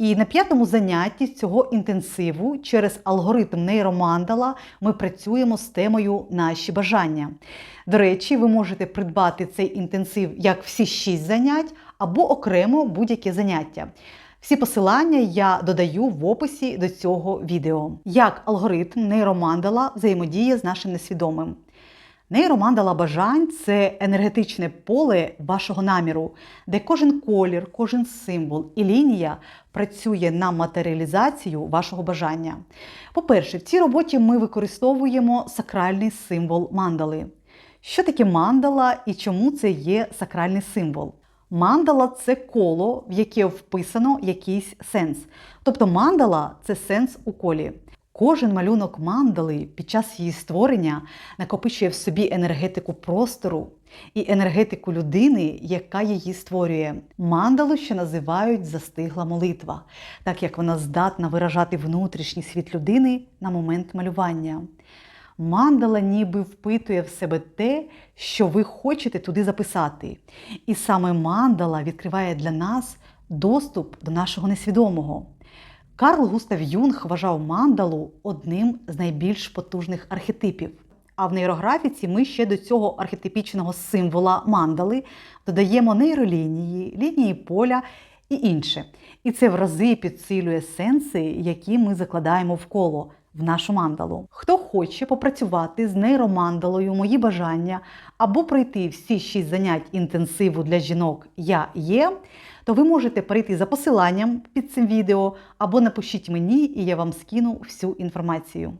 І на п'ятому занятті цього інтенсиву через алгоритм нейромандала ми працюємо з темою наші бажання. До речі, ви можете придбати цей інтенсив як всі шість занять або окремо будь-яке заняття. Всі посилання я додаю в описі до цього відео. Як алгоритм нейромандала взаємодіє з нашим несвідомим. Нейромандала бажань це енергетичне поле вашого наміру, де кожен колір, кожен символ і лінія працює на матеріалізацію вашого бажання. По-перше, в цій роботі ми використовуємо сакральний символ мандали. Що таке мандала і чому це є сакральний символ? Мандала це коло, в яке вписано якийсь сенс. Тобто мандала це сенс у колі. Кожен малюнок мандали під час її створення накопичує в собі енергетику простору і енергетику людини, яка її створює. Мандалу ще називають застигла молитва, так як вона здатна виражати внутрішній світ людини на момент малювання. Мандала ніби впитує в себе те, що ви хочете туди записати. І саме мандала відкриває для нас доступ до нашого несвідомого. Карл Густав Юнг вважав мандалу одним з найбільш потужних архетипів. А в нейрографіці ми ще до цього архетипічного символа мандали додаємо нейролінії, лінії поля і інше. І це в рази підсилює сенси, які ми закладаємо в коло в нашу мандалу. Хто хоче попрацювати з нейромандалою мої бажання або пройти всі шість занять інтенсиву для жінок Я є, то ви можете перейти за посиланням під цим відео або напишіть мені, і я вам скину всю інформацію.